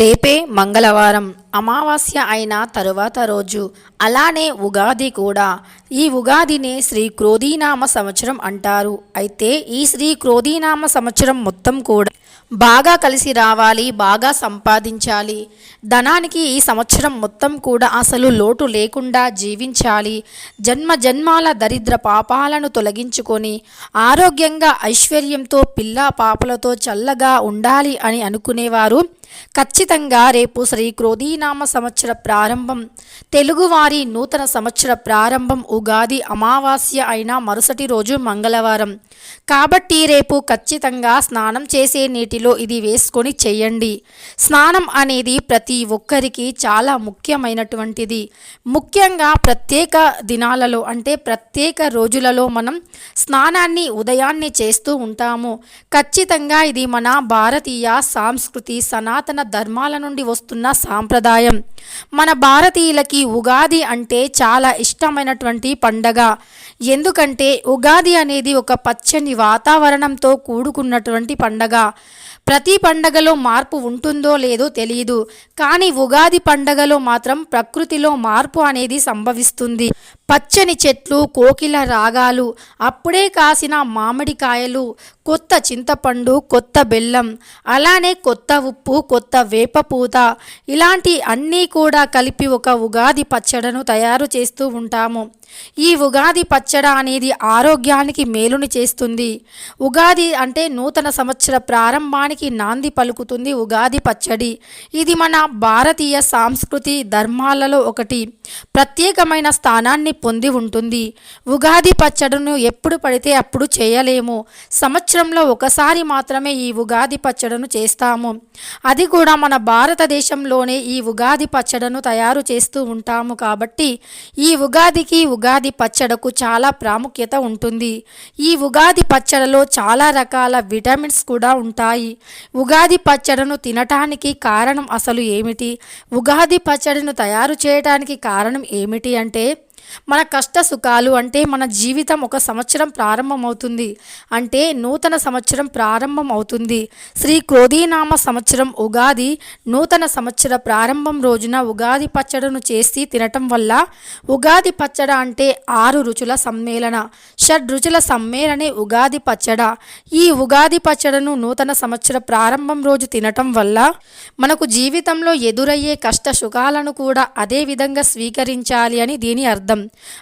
రేపే మంగళవారం అమావాస్య అయిన తరువాత రోజు. అలానే ఉగాది కూడా. ఈ ఉగాదినే శ్రీ క్రోధీనామ సంవత్సరం అంటారు. అయితే ఈ శ్రీ క్రోధీనామ సంవత్సరం మొత్తం కూడా బాగా కలిసి రావాలి బాగా సంపాదించాలి. ధనానికి ఈ సంవత్సరం మొత్తం కూడా అసలు లోటు లేకుండా జీవించాలి. జన్మ జన్మాల దరిద్ర పాపాలను తొలగించుకొని ఆరోగ్యంగా ఐశ్వర్యంతో పిల్ల పాపలతో చల్లగా ఉండాలి అని అనుకునేవారు ఖచ్చితంగా రేపు శ్రీ క్రోధీనామ సంవత్సర ప్రారంభం. తెలుగువారి నూతన సంవత్సర ప్రారంభం ఉగాది అమావాస్య అయిన మరుసటి రోజు మంగళవారం. కాబట్టి రేపు ఖచ్చితంగా స్నానం చేసే నీటిలో ఇది వేసుకొని చేయండి. స్నానం అనేది ప్రతి ఒక్కరికి చాలా ముఖ్యమైనటువంటిది. ముఖ్యంగా ప్రత్యేక దినాలలో అంటే ప్రత్యేక రోజులలో మనం స్నానాన్ని ఉదయాన్నే చేస్తూ ఉంటాము. ఖచ్చితంగా ఇది మన భారతీయ సాంస్కృతి సనాతన ధర్మాల నుండి వస్తున్న సాంప్రదాయం. మన భారతీయులకి ఉగాది అంటే చాలా ఇష్టమైనటువంటి పండగ. ఎందుకంటే ఉగాది అనేది ఒక పచ్చని వాతావరణంతో కూడుకున్నటువంటి పండగ. ప్రతి పండగలో మార్పు ఉంటుందో లేదో తెలియదు కానీ ఉగాది పండగలో మాత్రం ప్రకృతిలో మార్పు అనేది సంభవిస్తుంది. పచ్చని చెట్లు కోకిల రాగాలు అప్పుడే కాసిన మామిడికాయలు కొత్త చింతపండు కొత్త బెల్లం అలానే కొత్త ఉప్పు కొత్త వేపపూత ఇలాంటి అన్నీ కూడా కలిపి ఒక ఉగాది పచ్చడను తయారు చేస్తూ ఉంటాము. ఈ ఉగాది పచ్చడ అనేది ఆరోగ్యానికి మేలుని చేస్తుంది. ఉగాది అంటే నూతన సంవత్సర ప్రారంభానికి నాంది పలుకుతుంది ఉగాది పచ్చడి. ఇది మన భారతీయ సాంస్కృతి ధర్మాలలో ఒకటి. ప్రత్యేకమైన స్థానాన్ని పొంది ఉంటుంది. ఉగాది పచ్చడిను ఎప్పుడు పడితే అప్పుడు చేయలేము. సంవత్సరం సంవత్సరంలో ఒకసారి మాత్రమే ఈ ఉగాది పచ్చడిను చేస్తాము. అది కూడా మన భారతదేశంలోనే ఈ ఉగాది పచ్చడను తయారు చేస్తూ ఉంటాము కాబట్టి ఈ ఉగాదికి ఉగాది పచ్చడకు చాలా ప్రాముఖ్యత ఉంటుంది. ఈ ఉగాది పచ్చడలో చాలా రకాల విటమిన్స్ కూడా ఉంటాయి. ఉగాది పచ్చడను తినటానికి కారణం అసలు ఏమిటి? ఉగాది పచ్చడిను తయారు చేయడానికి కారణం ఏమిటి అంటే మన కష్ట సుఖాలు అంటే మన జీవితం ఒక సంవత్సరం ప్రారంభమవుతుంది. అంటే నూతన సంవత్సరం ప్రారంభం అవుతుంది శ్రీ క్రోధీనామ సంవత్సరం ఉగాది నూతన సంవత్సర ప్రారంభం రోజున ఉగాది పచ్చడను చేసి తినటం వల్ల ఉగాది పచ్చడ అంటే ఆరు రుచుల సమ్మేళన. షడ్ రుచుల సమ్మేళనే ఉగాది పచ్చడ. ఈ ఉగాది పచ్చడను నూతన సంవత్సర ప్రారంభం రోజు తినటం వల్ల మనకు జీవితంలో ఎదురయ్యే కష్ట సుఖాలను కూడా అదే విధంగా స్వీకరించాలి అని దీని అర్థం.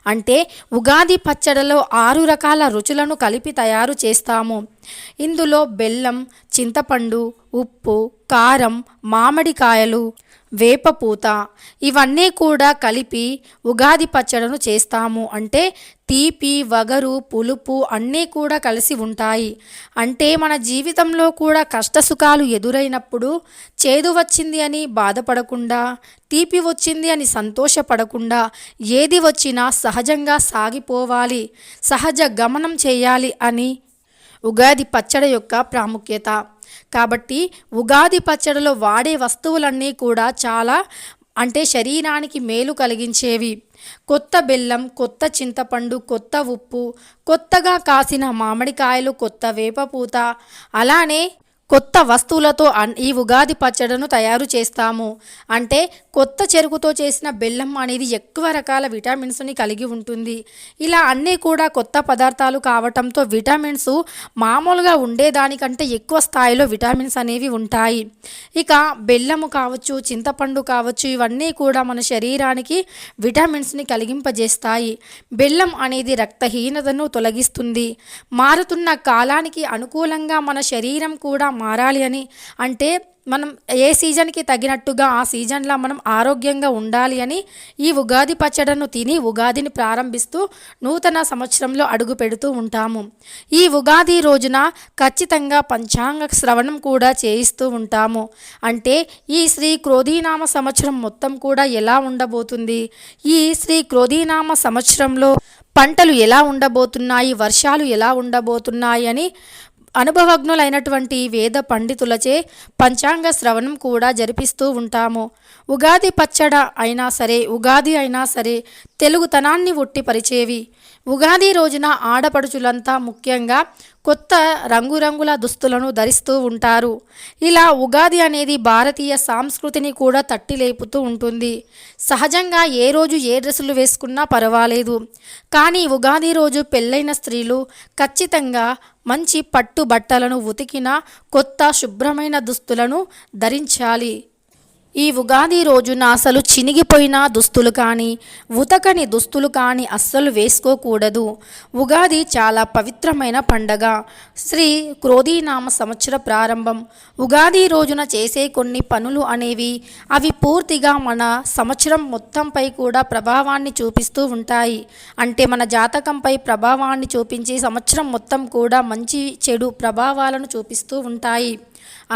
అంటే ఉగాది పచ్చడిలో ఆరు రకాల రుచులను కలిపి తయారు చేస్తాము. ఇందులో బెల్లం చింతపండు ఉప్పు కారం మామిడికాయలు వేపపూత ఇవన్నీ కూడా కలిపి ఉగాది పచ్చడను చేస్తాము. అంటే తీపి వగరు పులుపు అన్నీ కూడా కలిసి ఉంటాయి. అంటే మన జీవితంలో కూడా కష్టసుఖాలు ఎదురైనప్పుడు చేదు వచ్చింది అని బాధపడకుండా తీపి వచ్చింది అని సంతోషపడకుండా ఏది వచ్చినా సహజంగా సాగిపోవాలి సహజ గమనం చేయాలి అని ఉగాది పచ్చడి యొక్క ప్రాముఖ్యత. కాబట్టి ఉగాది పచ్చడిలో వాడే వస్తువులన్నీ కూడా చాలా అంటే శరీరానికి మేలు కలిగించేవి. కొత్త బెల్లం కొత్త చింతపండు కొత్త ఉప్పు కొత్తగా కాసిన మామిడికాయలు కొత్త వేపపూత అలానే కొత్త వస్తువులతో ఈ ఉగాది పచ్చడను తయారు చేస్తాము. అంటే కొత్త చెరుకుతో చేసిన బెల్లం అనేది ఎక్కువ రకాల విటమిన్స్ని కలిగి ఉంటుంది. ఇలా అన్నీ కూడా కొత్త పదార్థాలు కావటంతో విటమిన్స్ మామూలుగా ఉండేదానికంటే ఎక్కువ స్థాయిలో విటమిన్స్ అనేవి ఉంటాయి. ఇక బెల్లము కావచ్చు చింతపండు కావచ్చు ఇవన్నీ కూడా మన శరీరానికి విటమిన్స్ని కలిగింపజేస్తాయి. బెల్లం అనేది రక్తహీనతను తొలగిస్తుంది. మారుతున్న కాలానికి అనుకూలంగా మన శరీరం కూడా మారాలి అని. అంటే మనం ఏ సీజన్కి తగినట్టుగా ఆ సీజన్లో మనం ఆరోగ్యంగా ఉండాలి అని ఈ ఉగాది పచ్చడను తిని ఉగాదిని ప్రారంభిస్తూ నూతన సంవత్సరంలో అడుగు పెడుతూ ఉంటాము. ఈ ఉగాది రోజున ఖచ్చితంగా పంచాంగ శ్రవణం కూడా చేయిస్తూ ఉంటాము. అంటే ఈ శ్రీ క్రోధీనామ సంవత్సరం మొత్తం కూడా ఎలా ఉండబోతుంది? ఈ శ్రీ క్రోధీనామ సంవత్సరంలో పంటలు ఎలా ఉండబోతున్నాయి? వర్షాలు ఎలా ఉండబోతున్నాయి అని అనుభవజ్ఞులైనటువంటి వేద పండితులచే పంచాంగ శ్రవణం కూడా జరిపిస్తూ ఉంటాము. ఉగాది పచ్చడ అయినా సరే ఉగాది అయినా సరే తెలుగుతనాన్ని ఉట్టిపరిచేవి ఉగాది రోజున ఆడపడుచులంతా ముఖ్యంగా కొత్త రంగురంగుల దుస్తులను ధరిస్తూ ఉంటారు. ఇలా ఉగాది అనేది భారతీయ సంస్కృతిని కూడా తట్టి లేపుతూ ఉంటుంది. సహజంగా ఏ రోజు ఏ డ్రెస్సులు వేసుకున్నా పర్వాలేదు. కానీ ఉగాది రోజు పెళ్ళైన స్త్రీలు ఖచ్చితంగా మంచి పట్టు బట్టలను ఉతికిన కొత్త శుభ్రమైన దుస్తులను ధరించాలి. ఈ ఉగాది రోజున అసలు చినిగిపోయిన దుస్తులు కానీ ఉతకని దుస్తులు కానీ అస్సలు వేసుకోకూడదు. ఉగాది చాలా పవిత్రమైన పండగ. శ్రీ క్రోధీనామ సంవత్సర ప్రారంభం. ఉగాది రోజున చేసే కొన్ని పనులు అనేవి అవి పూర్తిగా మన సంవత్సరం మొత్తంపై కూడా ప్రభావాన్ని చూపిస్తూ ఉంటాయి. అంటే మన జాతకంపై ప్రభావాన్ని చూపించి సంవత్సరం మొత్తం కూడా మంచి చెడు ప్రభావాలను చూపిస్తూ ఉంటాయి.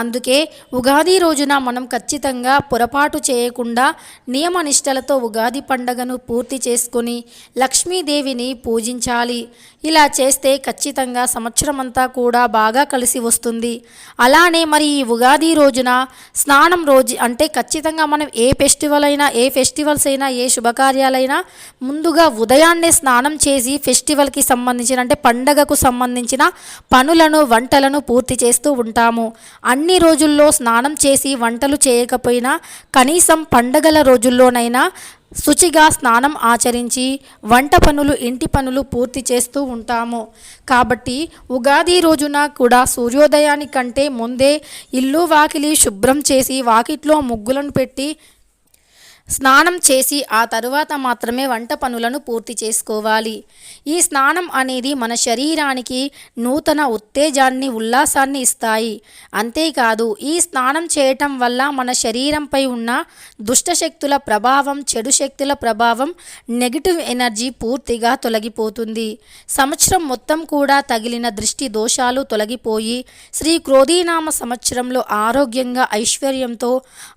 అందుకే ఉగాది రోజున మనం ఖచ్చితంగా పొరపాటు చేయకుండా నియమనిష్టలతో ఉగాది పండగను పూర్తి చేసుకొని లక్ష్మీదేవిని పూజించాలి. ఇలా చేస్తే ఖచ్చితంగా సంవత్సరమంతా కూడా బాగా కలిసి వస్తుంది. అలానే మరి ఈ ఉగాది రోజున స్నానం రోజు అంటే ఖచ్చితంగా మనం ఏ ఫెస్టివల్ అయినా ఏ ఫెస్టివల్స్ అయినా ఏ శుభకార్యాలైనా ముందుగా ఉదయాన్నే స్నానం చేసి ఫెస్టివల్కి సంబంధించిన అంటే పండగకు సంబంధించిన పనులను వంటలను పూర్తి చేస్తూ ఉంటాము. అన్ని రోజుల్లో స్నానం చేసి వంటలు చేయకపోయినా కనీసం పండగల రోజుల్లోనైనా శుచిగా స్నానం ఆచరించి వంట పనులు ఇంటి పనులు పూర్తి చేస్తూ ఉంటాము. కాబట్టి ఉగాది రోజున కూడా సూర్యోదయానికంటే ముందే ఇల్లు వాకిలి శుభ్రం చేసి వాకిట్లో ముగ్గులను పెట్టి స్నానం చేసి ఆ తరువాత మాత్రమే వంట పనులను పూర్తి చేసుకోవాలి. ఈ స్నానం అనేది మన శరీరానికి నూతన ఉత్తేజాన్ని ఉల్లాసాన్ని ఇస్తాయి. అంతేకాదు ఈ స్నానం చేయటం వల్ల మన శరీరంపై ఉన్న దుష్టశక్తుల ప్రభావం చెడు శక్తుల ప్రభావం నెగిటివ్ ఎనర్జీ పూర్తిగా తొలగిపోతుంది. సంవత్సరం మొత్తం కూడా తగిలిన దృష్టి దోషాలు తొలగిపోయి శ్రీ క్రోధీనామ సంవత్సరంలో ఆరోగ్యంగా ఐశ్వర్యంతో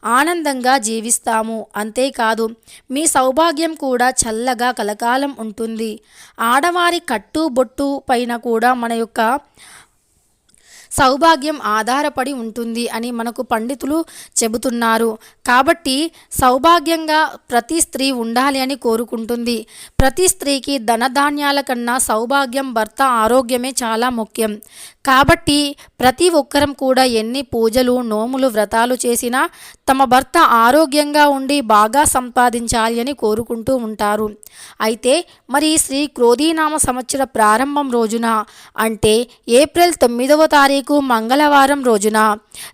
ఆనందంగా జీవిస్తాము. అంతేకాదు మీ సౌభాగ్యం కూడా చల్లగా కలకాలం ఉంటుంది. ఆడవారి కట్టు బొట్టు పైన కూడా మన యొక్క సౌభాగ్యం ఆధారపడి ఉంటుంది అని మనకు పండితులు చెబుతున్నారు. కాబట్టి సౌభాగ్యంగా ప్రతి స్త్రీ ఉండాలి అని కోరుకుంటుంది. ప్రతి స్త్రీకి ధనధాన్యాల కన్నా సౌభాగ్యం భర్త ఆరోగ్యమే చాలా ముఖ్యం. కాబట్టి ప్రతి ఒక్కరం కూడా ఎన్ని పూజలు నోములు వ్రతాలు చేసినా తమ భర్త ఆరోగ్యంగా ఉండి బాగా సంపాదించాలి అని కోరుకుంటూ ఉంటారు. అయితే మరి శ్రీ క్రోధీనామ సంవత్సర ప్రారంభం రోజున అంటే ఏప్రిల్ తొమ్మిదవ తారీఖు మంగళవారం రోజున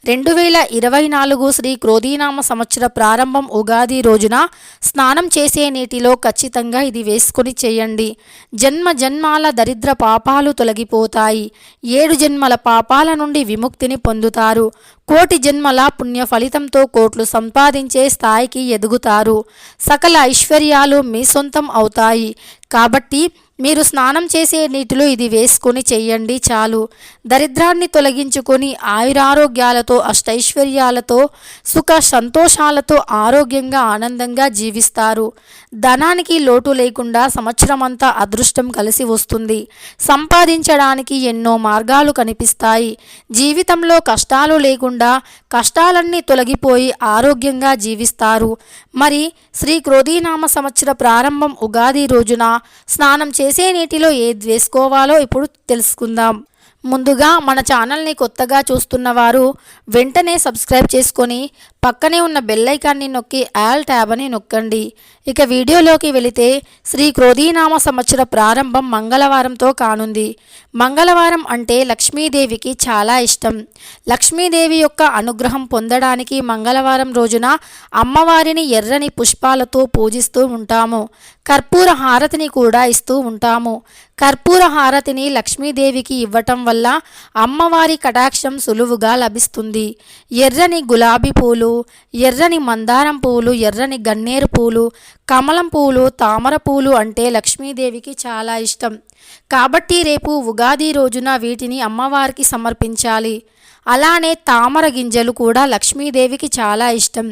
రెండు వేల ఇరవై నాలుగు శ్రీ క్రోధీనామ సంవత్సర ప్రారంభం ఉగాది రోజున స్నానం చేసే నీటిలో ఖచ్చితంగా ఇది వేసుకొని చేయండి. జన్మ జన్మాల దరిద్ర పాపాలు తొలగిపోతాయి. ఏడు జన్మల పాపాల నుండి విముక్తిని పొందుతారు. కోటి జన్మల పుణ్య ఫలితంతో కోట్లు సంపాదించే స్థాయికి ఎదుగుతారు. సకల ఐశ్వర్యాలు మీ సొంతం అవుతాయి. కాబట్టి మీరు స్నానం చేసే నీటిలో ఇది వేసుకొని చెయ్యండి చాలు. దరిద్రాన్ని తొలగించుకొని ఆయురారోగ్యాలతో అష్టైశ్వర్యాలతో సుఖ సంతోషాలతో ఆరోగ్యంగా ఆనందంగా జీవిస్తారు. ధనానికి లోటు లేకుండా సంవత్సరమంతా అదృష్టం కలిసి వస్తుంది. సంపాదించడానికి ఎన్నో మార్గాలు కనిపిస్తాయి. జీవితంలో కష్టాలు లేకుండా కష్టాలన్నీ తొలగిపోయి ఆరోగ్యంగా జీవిస్తారు. మరి శ్రీ క్రోధీనామ సంవత్సర ప్రారంభం ఉగాది రోజున స్నానం చేసే నీటిలో ఏది వేసుకోవాలో ఇప్పుడు తెలుసుకుందాం. ముందుగా మన ఛానల్ని కొత్తగా చూస్తున్న వారు వెంటనే సబ్స్క్రైబ్ చేసుకొని పక్కనే ఉన్న బెల్లైకాన్ని నొక్కి ఆల్ ట్యాబ్ అని నొక్కండి. ఇక వీడియోలోకి వెళితే శ్రీ క్రోధీనామ సంవత్సర ప్రారంభం మంగళవారంతో కానుంది. మంగళవారం అంటే లక్ష్మీదేవికి చాలా ఇష్టం. లక్ష్మీదేవి యొక్క అనుగ్రహం పొందడానికి మంగళవారం రోజున అమ్మవారిని ఎర్రని పుష్పాలతో పూజిస్తూ ఉంటాము. కర్పూర హారతిని కూడా ఇస్తూ ఉంటాము. కర్పూర హారతిని లక్ష్మీదేవికి ఇవ్వటం వల్ల అమ్మవారి కటాక్షం సులువుగా లభిస్తుంది. ఎర్రని గులాబీ పూలు ఎర్రని మందారం పూలు ఎర్రని గన్నేరు పూలు కమలం పూలు తామర పూలు అంటే లక్ష్మీదేవికి చాలా ఇష్టం. కాబట్టి రేపు ఉగాది రోజున వీటిని అమ్మవారికి సమర్పించాలి. అలానే తామర గింజలు కూడా లక్ష్మీదేవికి చాలా ఇష్టం.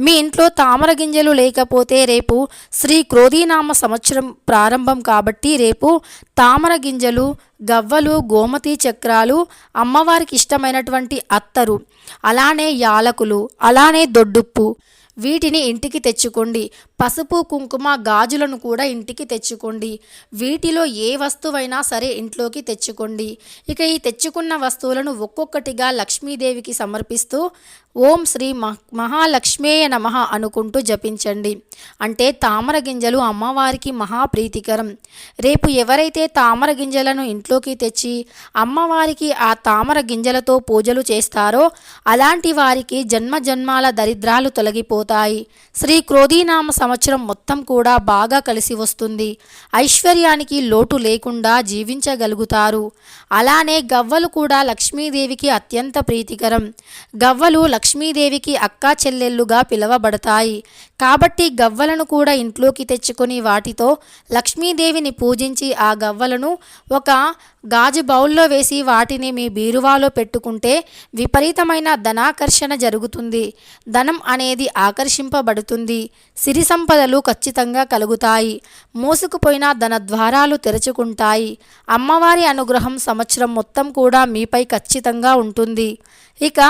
మీ ఇంట్లో తామర గింజలు లేకపోతే రేపు శ్రీ క్రోధీనామ సంవత్సరం ప్రారంభం కాబట్టి రేపు తామర గింజలు గవ్వలు గోమతి చక్రాలు అమ్మవారికి ఇష్టమైనటువంటి అత్తరు. అలానే యాలకులు అలానే దొడ్డుప్పు వీటిని ఇంటికి తెచ్చుకోండి. పసుపు కుంకుమ గాజులను కూడా ఇంటికి తెచ్చుకోండి. వీటిలో ఏ వస్తువైనా సరే ఇంట్లోకి తెచ్చుకోండి. ఇక ఈ తెచ్చుకున్న వస్తువులను ఒక్కొక్కటిగా లక్ష్మీదేవికి సమర్పిస్తూ ఓం శ్రీ మహాలక్ష్మేయ నమః అనుకుంటూ జపించండి. అంటే తామర గింజలు అమ్మవారికి మహాప్రీతికరం. రేపు ఎవరైతే తామర గింజలను ఇంట్లోకి తెచ్చి అమ్మవారికి ఆ తామర గింజలతో పూజలు చేస్తారో అలాంటి వారికి జన్మ జన్మాల దరిద్రాలు తొలగిపోతాయి. శ్రీ క్రోధీనామ సంవత్సరం మొత్తం కూడా బాగా కలిసి వస్తుంది. ఐశ్వర్యానికి లోటు లేకుండా జీవించగలుగుతారు. అలానే గవ్వలు కూడా లక్ష్మీదేవికి అత్యంత ప్రీతికరం. గవ్వలు లక్ష్మీదేవికి అక్కా చెల్లెళ్ళుగా పిలువబడతాయి. కాబట్టి గవ్వలను కూడా ఇంట్లోకి తెచ్చుకొని వాటితో లక్ష్మీదేవిని పూజించి ఆ గవ్వలను ఒక గాజు బౌల్లో వేసి వాటిని మీ బీరువాలో పెట్టుకుంటే విపరీతమైన ధనాకర్షణ జరుగుతుంది. ధనం అనేది ఆకర్షింపబడుతుంది. సిరి సంపదలు ఖచ్చితంగా కలుగుతాయి. మోసుకుపోయిన ధన ద్వారాలు తెరుచుకుంటాయి. అమ్మవారి అనుగ్రహం సంవత్సరం మొత్తం కూడా మీపై ఖచ్చితంగా ఉంటుంది. ఇక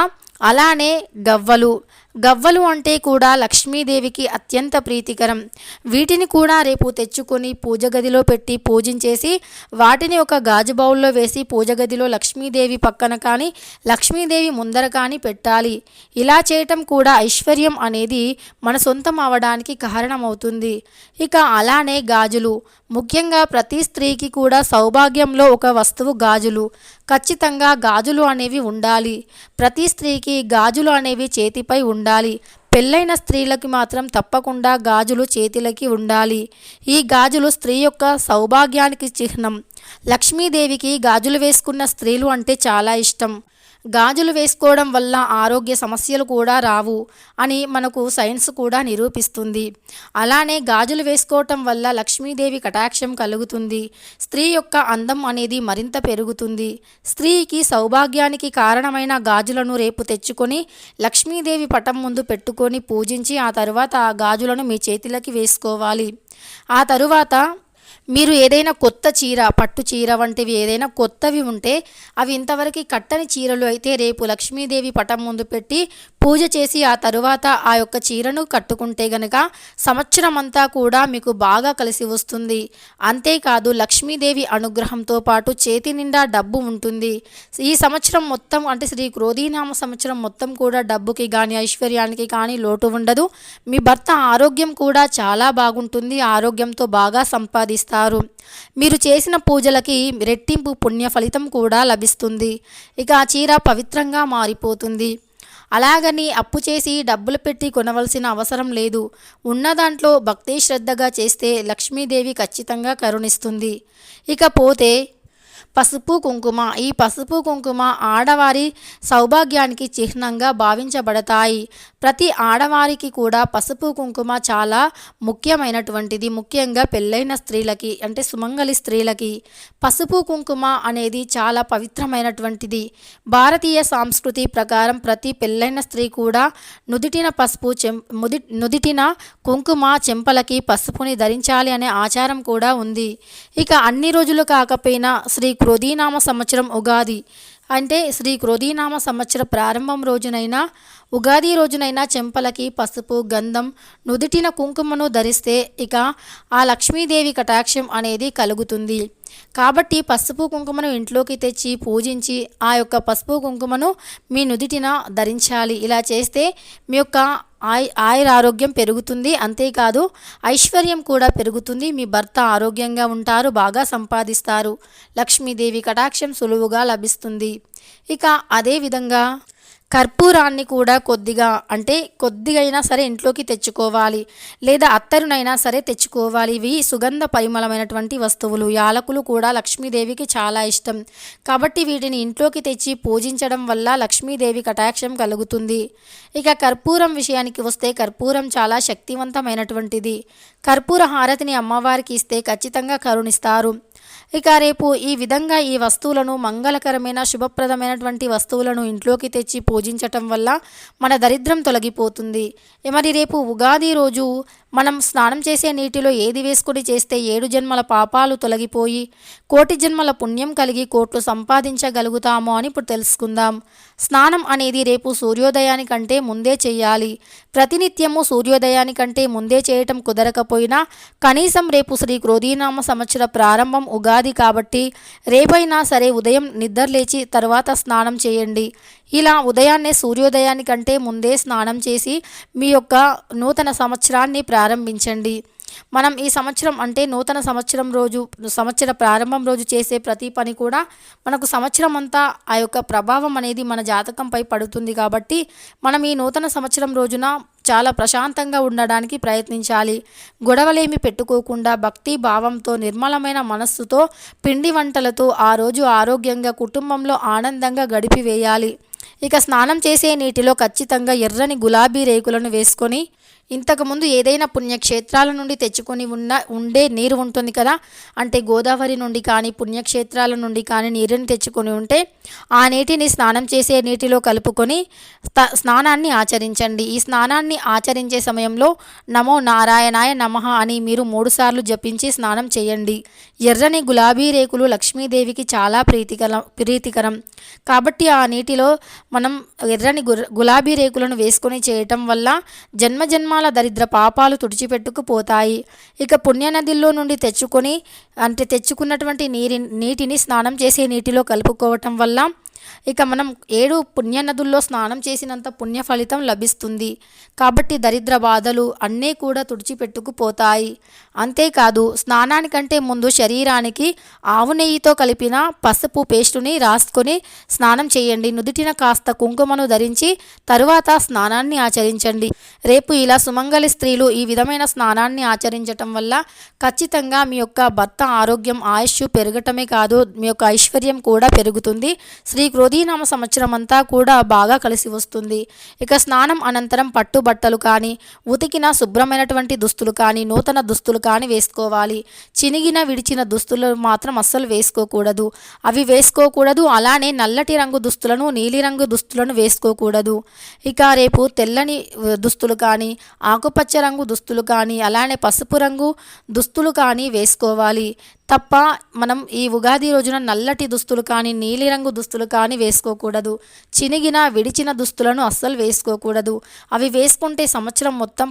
అలానే గవ్వలు గవ్వలు అంటే కూడా లక్ష్మీదేవికి అత్యంత ప్రీతికరం. వీటిని కూడా రేపు తెచ్చుకొని పూజ గదిలో పెట్టి పూజించేసి వాటిని ఒక గాజు బౌల్లో వేసి పూజ గదిలో లక్ష్మీదేవి పక్కన కానీ లక్ష్మీదేవి ముందర కానీ పెట్టాలి. ఇలా చేయటం కూడా ఐశ్వర్యం అనేది మన సొంతం అవడానికి కారణమవుతుంది. ఇక అలానే గాజులు. ముఖ్యంగా ప్రతి స్త్రీకి కూడా సౌభాగ్యంలో ఒక వస్తువు గాజులు. ఖచ్చితంగా గాజులు అనేవి ఉండాలి. ప్రతి స్త్రీకి గాజులు అనేవి చేతిపై ఉండాలి. ఉండాలి. పెళ్ళైన స్త్రీలకి మాత్రం తప్పకుండా గాజులు చేతులకి ఉండాలి. ఈ గాజులు స్త్రీ యొక్క సౌభాగ్యానికి చిహ్నం. లక్ష్మీదేవికి గాజులు వేసుకున్న స్త్రీలు అంటే చాలా ఇష్టం. గాజులు వేసుకోవడం వల్ల ఆరోగ్య సమస్యలు కూడా రావు అని మనకు సైన్స్ కూడా నిరూపిస్తుంది. అలానే గాజులు వేసుకోవటం వల్ల లక్ష్మీదేవి కటాక్షం కలుగుతుంది. స్త్రీ యొక్క అందం అనేది మరింత పెరుగుతుంది. స్త్రీకి సౌభాగ్యానికి కారణమైన గాజులను రేపు తెచ్చుకొని లక్ష్మీదేవి పటం ముందు పెట్టుకొని పూజించి ఆ తరువాత ఆ గాజులను మీ చేతిలోకి వేసుకోవాలి. ఆ తరువాత మీరు ఏదైనా కొత్త చీర పట్టు చీర వంటివి ఏదైనా కొత్తవి ఉంటే అవి ఇంతవరకు కట్టని చీరలు అయితే రేపు లక్ష్మీదేవి పటం ముందు పెట్టి పూజ చేసి ఆ తరువాత ఆ యొక్క చీరను కట్టుకుంటే గనక సంవత్సరం అంతా కూడా మీకు బాగా కలిసి వస్తుంది. అంతేకాదు లక్ష్మీదేవి అనుగ్రహంతో పాటు చేతి నిండా డబ్బు ఉంటుంది. ఈ సంవత్సరం మొత్తం అంటే శ్రీ క్రోధీనామ సంవత్సరం మొత్తం కూడా డబ్బుకి కానీ ఐశ్వర్యానికి కానీ లోటు ఉండదు. మీ భర్త ఆరోగ్యం కూడా చాలా బాగుంటుంది. ఆరోగ్యంతో బాగా సంపాదిస్తారు. మీరు చేసిన పూజలకి రెట్టింపు పుణ్య ఫలితం కూడా లభిస్తుంది. ఇక ఆ చీర పవిత్రంగా మారిపోతుంది. అలాగని అప్పు చేసి డబ్బులు పెట్టి కొనవలసిన అవసరం లేదు. ఉన్న దాంట్లో భక్తి శ్రద్ధగా చేస్తే లక్ష్మీదేవి ఖచ్చితంగా కరుణిస్తుంది. ఇకపోతే పసుపు కుంకుమ. ఈ పసుపు కుంకుమ ఆడవారి సౌభాగ్యానికి చిహ్నంగా భావించబడతాయి. ప్రతి ఆడవారికి కూడా పసుపు కుంకుమ చాలా ముఖ్యమైనటువంటిది. ముఖ్యంగా పెళ్ళైన స్త్రీలకి అంటే సుమంగలి స్త్రీలకి పసుపు కుంకుమ అనేది చాలా పవిత్రమైనటువంటిది. భారతీయ సంస్కృతి ప్రకారం ప్రతి పెళ్ళైన స్త్రీ కూడా నుదిటిన పసుపు చెం ముది నుదిటిన కుంకుమ చెంపలకి పసుపుని ధరించాలి అనే ఆచారం కూడా ఉంది. ఇక అన్ని రోజులు కాకపోయినా శ్రీ క్రోధీనామ సంవత్సరం ఉగాది. అంటే శ్రీ క్రోధీనామ సంవత్సర ప్రారంభం రోజునైనా ఉగాది రోజునైనా చెంపలకి పసుపు గంధం నుదిటిన కుంకుమను ధరిస్తే ఇక ఆ లక్ష్మీదేవి కటాక్షం అనేది కలుగుతుంది. కాబట్టి పసుపు కుంకుమను ఇంట్లోకి తెచ్చి పూజించి ఆ యొక్క పసుపు కుంకుమను మీ నుదిటిన ధరించాలి. ఇలా చేస్తే మీ యొక్క ఆయ ఆయుర ఆరోగ్యం పెరుగుతుంది. అంతేకాదు ఐశ్వర్యం కూడా పెరుగుతుంది. మీ భర్త ఆరోగ్యంగా ఉంటారు బాగా సంపాదిస్తారు. లక్ష్మీదేవి కటాక్షం సులువుగా లభిస్తుంది. ఇక అదేవిధంగా కర్పూరాన్ని కూడా కొద్దిగా అంటే కొద్దిగైనా సరే ఇంట్లోకి తెచ్చుకోవాలి లేదా అత్తరునైనా సరే తెచ్చుకోవాలి. ఇవి సుగంధ పరిమళమైనటువంటి వస్తువులు. యాలకులు కూడా లక్ష్మీదేవికి చాలా ఇష్టం. కాబట్టి వీటిని ఇంట్లోకి తెచ్చి పూజించడం వల్ల లక్ష్మీదేవి కటాక్షం కలుగుతుంది. ఇక కర్పూరం విషయానికి వస్తే కర్పూరం చాలా శక్తివంతమైనటువంటిది. కర్పూర హారతిని అమ్మవారికి ఇస్తే ఖచ్చితంగా కరుణిస్తారు. ఇక రేపు ఈ విధంగా ఈ వస్తువులను మంగళకరమైన శుభప్రదమైనటువంటి వస్తువులను ఇంట్లోకి తెచ్చి పూజించటం వల్ల మన దరిద్రం తొలగిపోతుంది. మరి రేపు ఉగాది రోజు మనం స్నానం చేసే నీటిలో ఏది వేసుకుని చేస్తే ఏడు జన్మల పాపాలు తొలగిపోయి కోటి జన్మల పుణ్యం కలిగి కోట్లు సంపాదించగలుగుతాము అని ఇప్పుడు తెలుసుకుందాం. స్నానం అనేది రేపు సూర్యోదయానికంటే ముందే చేయాలి. ప్రతినిత్యము సూర్యోదయానికంటే ముందే చేయటం కుదరకపోయినా కనీసం రేపు శ్రీ క్రోధీనామ సంవత్సర ప్రారంభం ఉగాది కాబట్టి రేపైనా సరే ఉదయం నిద్రలేచి తర్వాత స్నానం చేయండి. ఇలా ఉదయాన్నే సూర్యోదయానికంటే ముందే స్నానం చేసి మీ యొక్క నూతన సంవత్సరాన్ని ప్రారంభించండి. మనం ఈ సంవత్సరం అంటే నూతన సంవత్సరం రోజు సంవత్సర ప్రారంభం రోజు చేసే ప్రతి పని కూడా మనకు సంవత్సరం అంతా ఆ యొక్క ప్రభావం అనేది మన జాతకంపై పడుతుంది కాబట్టి మనం ఈ నూతన సంవత్సరం రోజున చాలా ప్రశాంతంగా ఉండడానికి ప్రయత్నించాలి. గొడవలేమి పెట్టుకోకుండా భక్తి భావంతో నిర్మలమైన మనస్సుతో పిండి వంటలతో ఆ రోజు ఆరోగ్యంగా కుటుంబంలో ఆనందంగా గడిపివేయాలి. ఇక స్నానం చేసే నీటిలో ఖచ్చితంగా ఎర్రని గులాబీ రేకులను వేసుకొని ఇంతకుముందు ఏదైనా పుణ్యక్షేత్రాల నుండి తెచ్చుకొని ఉన్న ఉండే నీరు ఉంటుంది కదా? అంటే గోదావరి నుండి కానీ పుణ్యక్షేత్రాల నుండి కానీ నీరుని తెచ్చుకొని ఉంటే ఆ నీటిని స్నానం చేసే నీటిలో కలుపుకొని స్నానాన్ని ఆచరించండి. ఈ స్నానాన్ని ఆచరించే సమయంలో నమో నారాయణాయ నమః అని మీరు మూడుసార్లు జపించి స్నానం చేయండి. ఎర్రని గులాబీ రేకులు లక్ష్మీదేవికి చాలా ప్రీతికరం ప్రీతికరం. కాబట్టి ఆ నీటిలో మనం ఎర్రని గులాబీ రేకులను వేసుకొని చేయటం వల్ల జన్మ జన్మ జన్మాల దరిద్ర పాపాలు తుడిచిపెట్టుకుపోతాయి. ఇక పుణ్యనదిల్లో నుండి తెచ్చుకొని అంటే తెచ్చుకున్నటువంటి నీరి నీటిని స్నానం చేసే నీటిలో కలుపుకోవటం వల్ల ఇక మనం ఏడు పుణ్య నదుల్లో స్నానం చేసినంత పుణ్య ఫలితం లభిస్తుంది. కాబట్టి దరిద్ర బాధలు అన్నీ కూడా తుడిచిపెట్టుకుపోతాయి. అంతేకాదు స్నానానికంటే ముందు శరీరానికి ఆవు నెయ్యితో కలిపిన పసుపు పేస్టుని రాసుకొని స్నానం చేయండి. నుదుటిన కాస్త కుంకుమను ధరించి తరువాత స్నానాన్ని ఆచరించండి. రేపు ఇలా సుమంగళి స్త్రీలు ఈ విధమైన స్నానాన్ని ఆచరించటం వల్ల ఖచ్చితంగా మీ యొక్క భర్త ఆరోగ్యం ఆయుష్ పెరగటమే కాదు మీ యొక్క ఐశ్వర్యం కూడా పెరుగుతుంది. శ్రీ క్రోధీనామ సంవత్సరం అంతా కూడా బాగా కలిసి వస్తుంది. ఇక స్నానం అనంతరం పట్టుబట్టలు కానీ ఉతికిన శుభ్రమైనటువంటి దుస్తులు కానీ నూతన దుస్తులు కానీ వేసుకోవాలి. చినిగిన విడిచిన దుస్తులు మాత్రం అస్సలు వేసుకోకూడదు. అవి వేసుకోకూడదు. అలానే నల్లటి రంగు దుస్తులను నీలిరంగు దుస్తులను వేసుకోకూడదు. ఇక రేపు తెల్లని దుస్తులు కానీ ఆకుపచ్చ రంగు దుస్తులు కానీ అలానే పసుపు రంగు దుస్తులు కానీ వేసుకోవాలి. తప్ప మనం ఈ ఉగాది రోజున నల్లటి దుస్తులు కానీ నీలిరంగు దుస్తులు కానీ వేసుకోకూడదు. చినిగిన విడిచిన దుస్తులను అస్సలు వేసుకోకూడదు. అవి వేసుకుంటే సంవత్సరం మొత్తం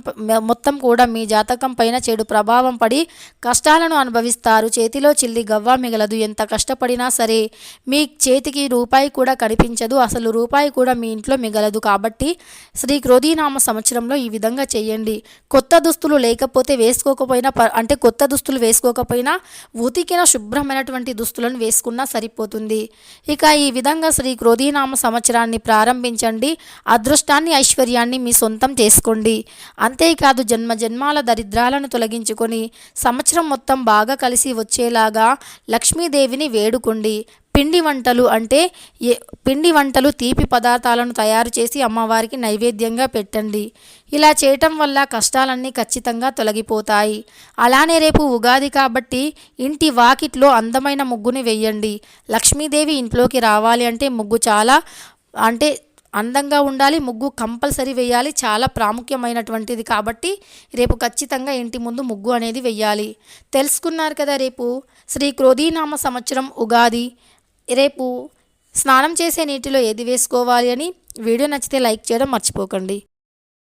మొత్తం కూడా మీ జాతకం పైన చెడు ప్రభావం పడి కష్టాలను అనుభవిస్తారు. చేతిలో చిల్లి గవ్వ మిగలదు. ఎంత కష్టపడినా సరే మీ చేతికి రూపాయి కూడా కనిపించదు. అసలు రూపాయి కూడా మీ ఇంట్లో మిగలదు కాబట్టి శ్రీ క్రోధీనామ సంవత్సరంలో ఈ విధంగా చేయండి. కొత్త దుస్తులు లేకపోతే వేసుకోకపోయినా అంటే కొత్త దుస్తులు వేసుకోకపోయినా ఉతికిన శుభ్రమైనటువంటి దుస్తులను వేసుకున్నా సరిపోతుంది. ఇక ఈ విధంగా శ్రీ క్రోధీనామ సంవత్సరాన్ని ప్రారంభించండి. అదృష్టాన్ని ఐశ్వర్యాన్ని మీ సొంతం చేసుకోండి. అంతేకాదు జన్మ జన్మాల దరిద్రాలను తొలగించుకొని సంవత్సరం మొత్తం బాగా కలిసి వచ్చేలాగా లక్ష్మీదేవిని వేడుకోండి. పిండి వంటలు అంటే పిండి వంటలు తీపి పదార్థాలను తయారు చేసి అమ్మవారికి నైవేద్యంగా పెట్టండి. ఇలా చేయటం వల్ల కష్టాలన్నీ ఖచ్చితంగా తొలగిపోతాయి. అలానే రేపు ఉగాది కాబట్టి ఇంటి వాకిట్లో అందమైన ముగ్గుని వెయ్యండి లక్ష్మీదేవి ఇంట్లోకి రావాలి అంటే ముగ్గు చాలా అంటే అందంగా ఉండాలి ముగ్గు కంపల్సరీ వేయాలి చాలా ప్రాముఖ్యమైనటువంటిది కాబట్టి రేపు ఖచ్చితంగా ఇంటి ముందు ముగ్గు అనేది వెయ్యాలి తెలుసుకున్నారు కదా రేపు శ్రీ క్రోధీనామ సంవత్సరం ఉగాది. రేపు స్నానం చేసే నీటిలో ఏది వేసుకోవాలి అని వీడియో నచ్చితే లైక్ చేయడం మర్చిపోకండి.